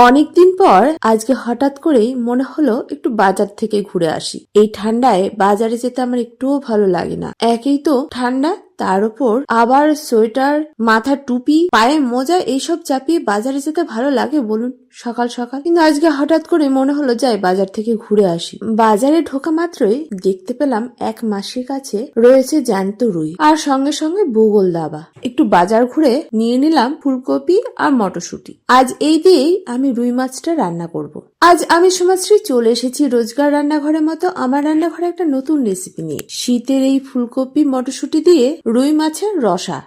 অনেকদিন পর আজকে হঠাৎ করেই মনে হলো একটু বাজার থেকে ঘুরে আসি। এই ঠান্ডায় বাজারে যেতে আমার একটুও ভালো লাগে না। একেই তো ঠান্ডা তার উপর আবার সোয়েটার, মাথার টুপি, পায়ে মোজা এইসব চাপিয়ে বাজারে যেতে ভালো লাগে বলুন। সকাল সকাল। কিন্তু আজকে হঠাৎ করে মনে হলো, যাই বাজার থেকে ঘুরে আসি। বাজারে ঢোকা মাত্রই দেখতে পেলাম এক মাসির কাছে রয়েছে জ্যান্ত রুই আর সঙ্গে সঙ্গে বুগল দাবা। একটু বাজার ঘুরে নিয়ে নিলাম ফুলকপি আর মটরশুঁটি। আজ এই দিয়েই আমি রুই মাছটা রান্না করব। আজ আমি সুমাশ্রী চলে এসেছি রোজগার রান্নাঘরের মতো আমার রান্নাঘরে একটা নতুন রেসিপি নিয়ে। শীতের এই ফুলকপি, মটরশুঁটি দিয়ে রুই মাছের রসা।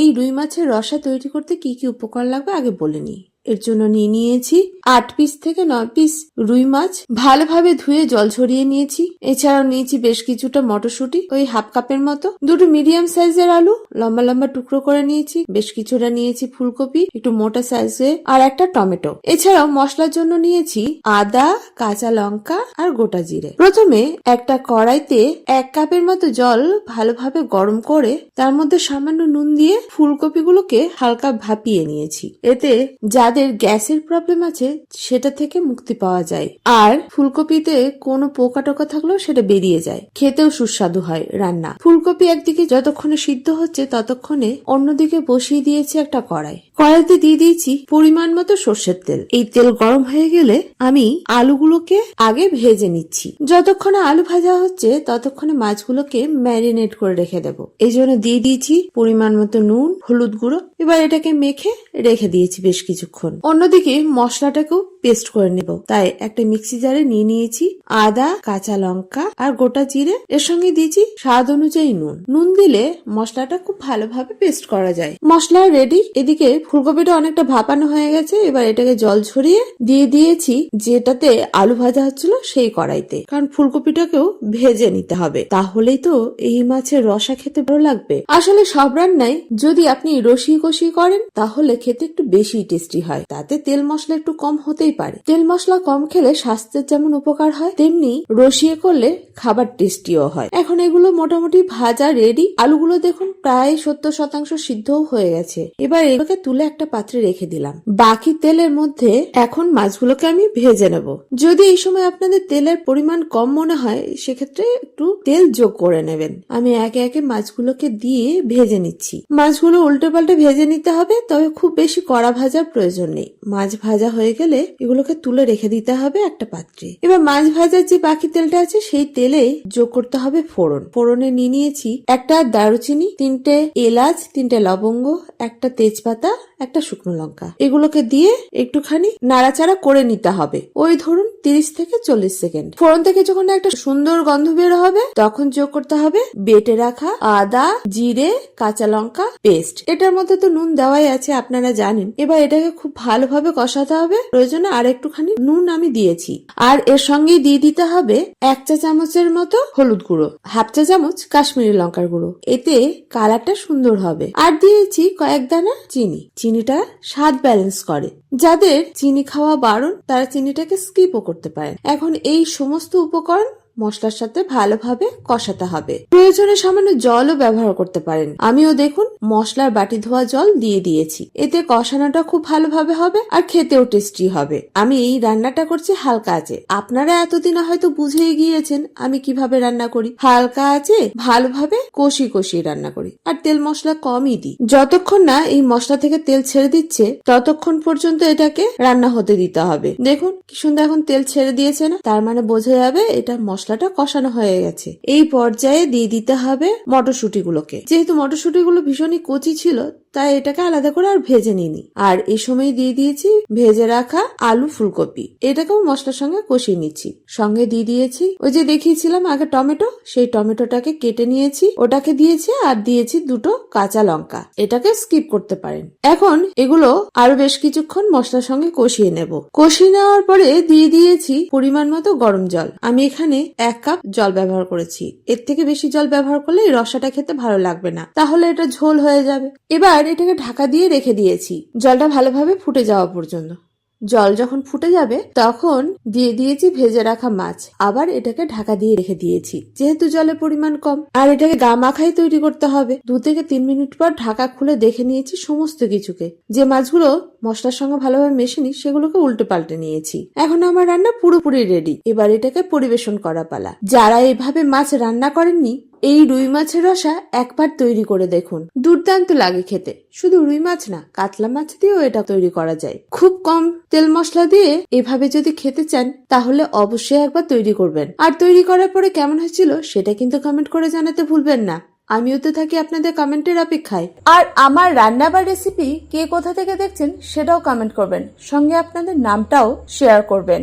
এই রুই মাছের রসা তৈরি করতে কি কি উপকরণ লাগবে আগে বলে নিই। এর জন্য নিয়ে নিয়েছি আট পিস থেকে নয় পিস রুই মাছ ভালোভাবে ধুয়ে জল ছড়িয়ে নিয়েছি। এছাড়াও নিয়েছি বেশ কিছুটা মটরশুঁটি, ওই হাফ কাপের মতো। দুটো মিডিয়াম সাইজের আলু, লম্বা লম্বা টুকরো করে নিয়েছি। বেশ কিছুটা নিয়েছি ফুলকপি, একটু মোটা সাইজের আর একটা টমেটো। এছাড়াও মশলার জন্য নিয়েছি আদা, কাঁচা লঙ্কা আর গোটা জিরে। প্রথমে একটা কড়াইতে এক কাপের মতো জল ভালোভাবে গরম করে, তার মধ্যে সামান্য নুন দিয়ে ফুলকপিগুলোকে হালকা ভাপিয়ে নিয়েছি। এতে যাদের গ্যাসের প্রবলেম আছে সেটা থেকে মুক্তি পাওয়া যায়। আর ফুলকপিতে কোনো পোকা টোকা থাকলেও সেটা বেরিয়ে যায়। খেতেও সুস্বাদু হয় রান্না। ফুলকপি একদিকে যতক্ষণে সিদ্ধ হচ্ছে, ততক্ষণে অন্যদিকে বসিয়ে দিয়েছি একটা কড়াই। কড়াইতে দিয়ে দিয়েছি পরিমাণ মতো সর্ষের তেল। এই তেল গরম হয়ে গেলে আমি আলুগুলোকে আগে ভেজে নিচ্ছি। যতক্ষণে আলু ভাজা হচ্ছে, ততক্ষণে মাছগুলোকে ম্যারিনেট করে রেখে দেব। এই জন্য দিয়ে দিয়েছি পরিমাণ মতো নুন, হলুদ গুঁড়ো এবার এটাকে মেখে রেখে দিয়েছি বেশ কিছুক্ষণ। অন্যদিকে মশলাটাকেও পেস্ট করে নেব। তাই একটা মিক্সি জারে নিয়ে নিয়েছি আদা, কাঁচা লঙ্কা আর গোটা জিরে। এর সঙ্গে দিয়েছি স্বাদ অনুযায়ী নুন। নুন দিলে মশলাটা খুব ভালোভাবে পেস্ট করা যায়। মশলা রেডি এদিকে ফুলকপিটা অনেকটা ভাপানো হয়ে গেছে। এবার এটাকে জল ছড়িয়ে দিয়ে দিয়েছি। যেটাতে আলু ভাজা হচ্ছিল সেই কড়াইতে। কারণ ফুলকপিটাকেও ভেজে নিতে হবে। তাহলেই তো এই মাছের রসা খেতে ভালো লাগবে। আসলে সব রান্নায় যদি আপনি রসি কষি করেন, তাহলে খেতে একটু বেশি টেস্টি হয়। তাতে তেল মশলা একটু কম হতেই পারে। তেল মশলা কম খেলে স্বাস্থ্যের যেমন উপকার হয়, তেমনি রসিয়ে করলে খাবার টেস্টিও হয়। এখন এগুলো মোটামুটি ভাজা রেডি আলুগুলো দেখুন প্রায় সত্তর শতাংশ সিদ্ধও হয়ে গেছে। এবার এগুলোকে তুলে একটা পাত্রে রেখে দিলাম। বাকি তেলের মধ্যে এখন মাছগুলোকে আমি ভেজে নেব। যদি এই সময় আপনাদের তেলের পরিমাণ কম মনে হয়, সেক্ষেত্রে একটু তেল যোগ করে নেবেন। আমি একে একে মাছগুলোকে দিয়ে ভেজে নিচ্ছি। মাছগুলো উল্টে পাল্টে ভেজে নিতে হবে, তবে খুব বেশি কড়া ভাজার প্রয়োজন নেই। মাছ ভাজা হয়ে গেলে এগুলোকে তুলে রেখে দিতে হবে একটা পাত্রে। এবার মাছ ভাজার যে বাকি তেলটা আছে, সেই তেলে যোগ করতে হবে ফোড়ন। ফোড়নে নিয়ে নিয়েছি একটা দারুচিনি, তিনটে এলাচ, তিনটে লবঙ্গ, একটা তেজপাতা, একটা শুকনো লঙ্কা। এগুলোকে দিয়ে একটুখানি নাড়াচাড়া করে নিতে হবে। ওই ধরুন তিরিশ থেকে চল্লিশ সেকেন্ড। ফোড়ন থেকে যখন একটা সুন্দর গন্ধ বের হবে, তখন যোগ করতে হবে বেটে রাখা আদা, জিরে, কাঁচা লঙ্কা পেস্ট। এটার মধ্যে তো নুন দেওয়াই আছে, আপনারা জানেন। এবার এটাকে খুব ভালোভাবে কষাতে হবে। প্রয়োজনে আর একটুখানি নুন আমি দিয়েছি। আর এর সঙ্গে দিয়ে দিতে হবে এক চা চামচের মতো হলুদ গুঁড়ো, হাফ চা চামচ কাশ্মীরি লঙ্কার গুঁড়ো। এতে কালারটা সুন্দর হবে। আর দিয়েছি কয়েক দানা চিনি। চিনিটা স্বাদ ব্যালেন্স করে। যাদের চিনি খাওয়া বারণ, তারা চিনিটাকে স্কিপও করতে পারেন। এখন এই সমস্ত উপকরণ মশলার সাথে ভালোভাবে কষাতে হবে। প্রয়োজনে সামান্য জলও ব্যবহার করতে পারেন। আমিও দেখুন, মশলার বাটি ধোয়া জল দিয়ে দিয়েছি। এতে কষানোটা খুব ভালোভাবে হবে আর খেতেও টেস্টি হবে। আমি এই রান্নাটা করছি হালকা আছে আপনারা এতদিন হয়তো বুঝে গিয়েছেন আমি কীভাবে রান্না করি। হালকা আছে ভালোভাবে কষি কষিয়ে রান্না করি। আর তেল মশলা কমই দিই। যতক্ষণ না এই মশলা থেকে তেল ছেড়ে দিচ্ছে, ততক্ষণ পর্যন্ত এটাকে রান্না হতে দিতে হবে। দেখুন, কি সুন্দর এখন তেল ছেড়ে দিয়েছে না? তার মানে বোঝা যাবে এটা মশলাটা কষানো হয়ে গেছে। এই পর্যায়ে দিয়ে দিতে হবে মটরশুঁটি গুলোকে যেহেতু মটরশুঁটি গুলো ভীষণই কচি ছিল, তাই এটাকে আলাদা করে আর ভেজে নিনি আর এই সময় দিয়ে দিয়েছি ভেজে রাখা আলু ফুলকপি। এটাকেও মশলার সঙ্গে কষিয়ে নিচ্ছি। সঙ্গে দিয়ে দিয়েছি ওই যে দেখিয়েছিলাম আগে টমেটো, সেই টমেটোটাকে কেটে নিয়েছি। ওটাকে দিয়েছি আর দিয়েছি দুটো কাঁচা লঙ্কা। এটাকে স্কিপ করতে পারেন। এখন এগুলো আরও বেশ কিছুক্ষণ মশলার সঙ্গে কষিয়ে নেব। কষিয়ে নেওয়ার পরে দিয়ে দিয়েছি পরিমাণ মতো গরম জল। আমি এখানে এক কাপ জল ব্যবহার করেছি। এর থেকে বেশি জল ব্যবহার করলে এই রসাটা খেতে ভালো লাগবে না। তাহলে এটা ঝোল হয়ে যাবে। এবার এটাকে ঢাকা দিয়ে রেখে দিয়েছি। জলটা ভালোভাবে ফুটে যাওয়া পর্যন্ত। জল যখন ফুটে যাবে, তখন দিয়ে দিয়েছি ভেজে রাখা মাছ। আবার এটাকে ঢাকা দিয়ে রেখে দিয়েছি, যেহেতু জলের পরিমাণ কম। আর এটাকে গা মাখাই তৈরি করতে হবে। দু থেকে তিন মিনিট পর ঢাকা খুলে দেখে নিয়েছি সমস্ত কিছুকে। যে মাছগুলো মশলার সঙ্গে ভালোভাবে মেশেনি, সেগুলোকে উল্টে পাল্টে নিয়েছি। এখন আমার রান্না পুরোপুরি রেডি। এবার এটাকে পরিবেশন করা পালা। যারা এভাবে মাছ রান্না করেননি এই রুই মাছের রসা একবার তৈরি করে দেখুন। দুর্দান্ত লাগে খেতে। শুধু রুই মাছ না, কাতলা মাছ দিয়েও এটা তৈরি করা যায়। খুব কম তেল মশলা দিয়ে এভাবে যদি খেতে চান, তাহলে অবশ্যই একবার তৈরি করবেন। আর তৈরি করার পরে কেমন হয়েছিল সেটা কিন্তু কমেন্ট করে জানাতে ভুলবেন না। আমিও তো থাকি আপনাদের কমেন্টের অপেক্ষায়। আর আমার রান্না বা রেসিপি কে কোথা থেকে দেখছেন সেটাও কমেন্ট করবেন। সঙ্গে আপনাদের নামটাও শেয়ার করবেন।